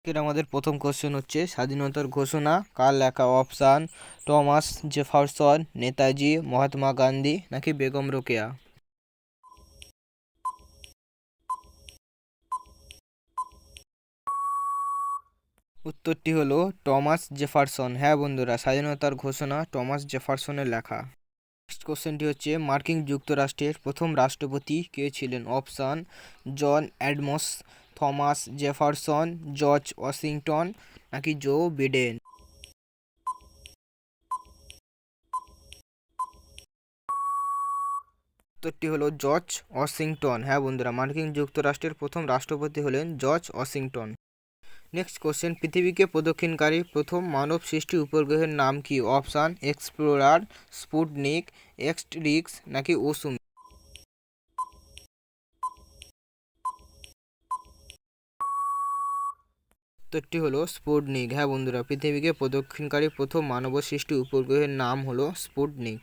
আজকের আমাদের প্রথম কোশ্চেন হচ্ছে স্বাধীনতার ঘোষণা, কার লেখা option Thomas Jefferson, Netaji, Mahatma Gandhi নাকি বেগম রোকেয়া? উত্তরটি হলো টমাস জেফারসন। হ্যাঁ বন্ধুরা, স্বাধীনতার ঘোষণা টমাস জেফারসনের লেখা। নেক্সট কোশ্চেনটি হচ্ছে, মার্কিন যুক্তরাষ্ট্রের প্রথম রাষ্ট্রপতি কে ছিলেন? Option John Adams. Thomas Jefferson, George Washington নাকি জো বিডেন? উত্তরটি হলো জর্জ ওয়াশিংটন। হ্যাঁ বন্ধুরা, মার্কিন যুক্তরাষ্ট্রের প্রথম রাষ্ট্রপতি হলেন জর্জ ওয়াশিংটন। নেক্সট কোশ্চেন, পৃথিবীকে প্রদক্ষিণকারী প্রথম মানব সৃষ্টি উপগ্রহের নাম কি? অপশান, এক্সপ্লোরার, স্পুটনিক, এক্সট্রিক্স নাকি ওসুম উত্তরটি হলো স্পুটনিক। হ্যাঁ বন্ধুরা, পৃথিবীকে প্রদক্ষিণকারী প্রথম মানব সৃষ্টি উপগ্রহের নাম হলো স্পুটনিক।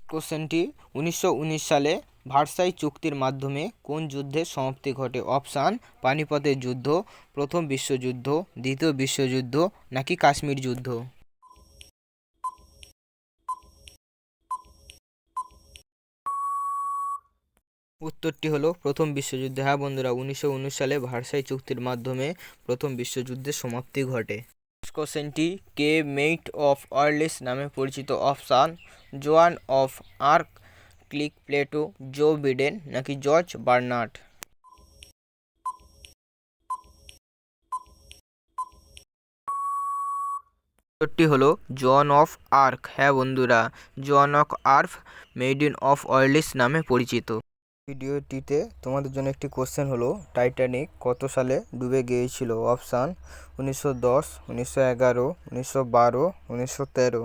কোশ্চেনটি, উনিশশো উনিশ সালে ভার্সাই চুক্তির মাধ্যমে কোন যুদ্ধের সমাপ্তি ঘটে? অপশান, পানিপথের যুদ্ধ, প্রথম বিশ্বযুদ্ধ, দ্বিতীয় বিশ্বযুদ্ধ নাকি কাশ্মীর যুদ্ধ? উত্তরটি হলো, প্রথম বিশ্বযুদ্ধে হ্যাঁ বন্ধুরা, উনিশশো উনিশ সালে ভার্সাই চুক্তির মাধ্যমে প্রথম বিশ্বযুদ্ধের সমাপ্তি ঘটে। কোশ্চেনটি কে মেইট অফ আর্লিস নামে পরিচিত option Joan of Arc, click Plato, Joe Biden, নাকি জর্জ বার্নার্ড? উত্তরটি হলো জন অফ আর্ক হ্যাঁ বন্ধুরা John of Arc maiden of Orleans নামে পরিচিত। ভিডিওটিতে তোমাদের জন্য একটি কোশ্চেন হলো টাইটানিক কত সালে ডুবে গিয়েছিল? অপশান উনিশশো দশ, উনিশশো এগারো, উনিশশো বারো, উনিশশো তেরো।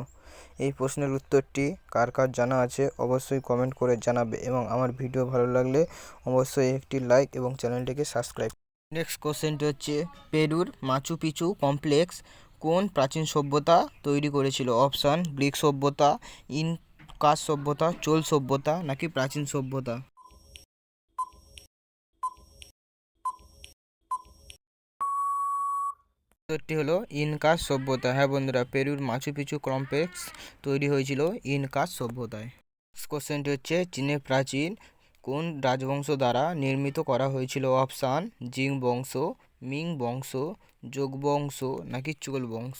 এই প্রশ্নের উত্তরটি কার কার জানা আছে অবশ্যই কমেন্ট করে জানাবে এবং আমার ভিডিও ভালো লাগলে অবশ্যই একটি লাইক এবং চ্যানেলটিকে সাবস্ক্রাইব নেক্সট কোশ্চেনটি হচ্ছে, পেরুর মাচু পিচু কমপ্লেক্স কোন প্রাচীন সভ্যতা তৈরি করেছিল? অপশান গ্রিক সভ্যতা, ইনকাস সভ্যতা, চোল সভ্যতা নাকি প্রাচীন সভ্যতা? উত্তরটি হলো ইনকাস সভ্যতা। হ্যাঁ বন্ধুরা, পেরুর মাচু পিচু কমপ্লেক্স তৈরি হয়েছিল ইনকাস সভ্যতায়। কোশ্চেনটি হচ্ছে চীনের প্রাচীন কোন রাজবংশ দ্বারা নির্মিত করা হয়েছিল? অপশান জিং বংশ, মিং বংশ, যোগ বংশ নাকি চোল বংশ?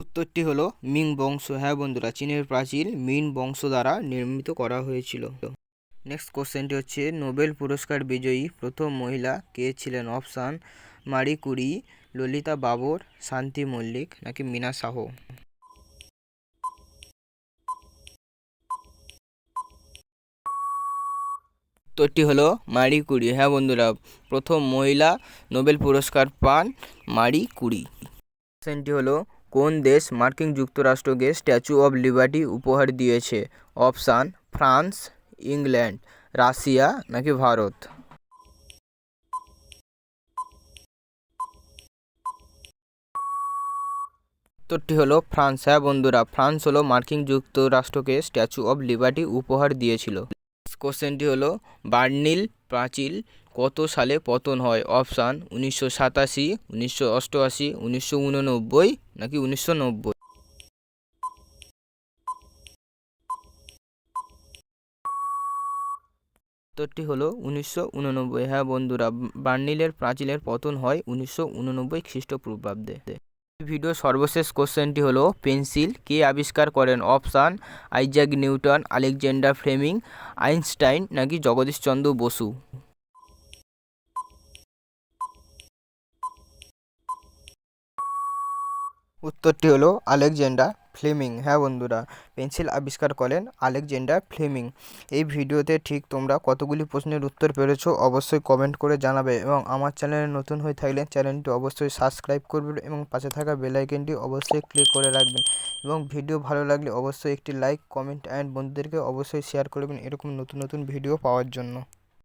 উত্তরটি হলো মিং বংশ। হ্যাঁ বন্ধুরা, চীনের প্রাচীন মিন বংশ দ্বারা নির্মিত করা হয়েছিল। নেক্সট কোশ্চেনটি হচ্ছে নোবেল পুরস্কার বিজয়ী প্রথম মহিলা কে ছিলেন? অপশান মারি কুরি ললিতা বাবর, শান্তি মল্লিক নাকি মিনা সাহ উত্তরটি হলো, মারি কুরি হ্যাঁ বন্ধুরা, প্রথম মহিলা নোবেল পুরস্কার পান মারি কুরি কোশ্চেনটি হলো, কোন দেশ মার্কিন যুক্তরাষ্ট্রকে স্ট্যাচু অব লিবার্টি উপহার দিয়েছে? অপশান ফ্রান্স ইংল্যান্ড, রাশিয়া নাকি ভারত? উত্তরটি হলো ফ্রান্স। হ্যাঁ বন্ধুরা, ফ্রান্স হলো মার্কিন যুক্তরাষ্ট্রকে স্ট্যাচু অব লিবার্টি উপহার দিয়েছিল। কোশ্চেনটি হলো, বার্নিল প্রাচীর কত সালে পতন হয়? অপশান, উনিশশো সাতাশি, উনিশশো অষ্টআশি, উনিশশো উননব্বই নাকি উনিশশো নব্বই? উত্তরটি হলো উনিশশো উননব্বই। হ্যাঁ বন্ধুরা, বার্নিলের প্রাচীরের পতন হয় উনিশশো উননব্বই খ্রিস্টপূর্বাব্দে। ভিডিও সর্বশেষ কোশ্চেনটি হলো, পেন্সিল কে আবিষ্কার করেন? Option, Isaac Newton, Alexander Fleming, Einstein নাকি জগদীশচন্দ্র বসু? উত্তরটি হলো আলেকজান্ডার ফ্লেমিং হ্যাঁ বন্ধুরা, পেন্সিল আবিষ্কার করেন আলেকজান্ডার ফ্লেমিং। এই ভিডিওতে ঠিক তোমরা কতগুলি প্রশ্নের উত্তর পেরেছ অবশ্যই কমেন্ট করে জানাবে এবং আমার চ্যানেলে নতুন হয়ে থাকলে চ্যানেলটি অবশ্যই সাবস্ক্রাইব করবেন এবং পাশে থাকা বেল আইকনটি অবশ্যই ক্লিক করে রাখবেন। এবং ভিডিও ভালো লাগলে অবশ্যই একটি লাইক, কমেন্ট, অ্যান্ড বন্ধুদেরকে অবশ্যই শেয়ার করবেন এরকম নতুন নতুন ভিডিও পাওয়ার জন্য।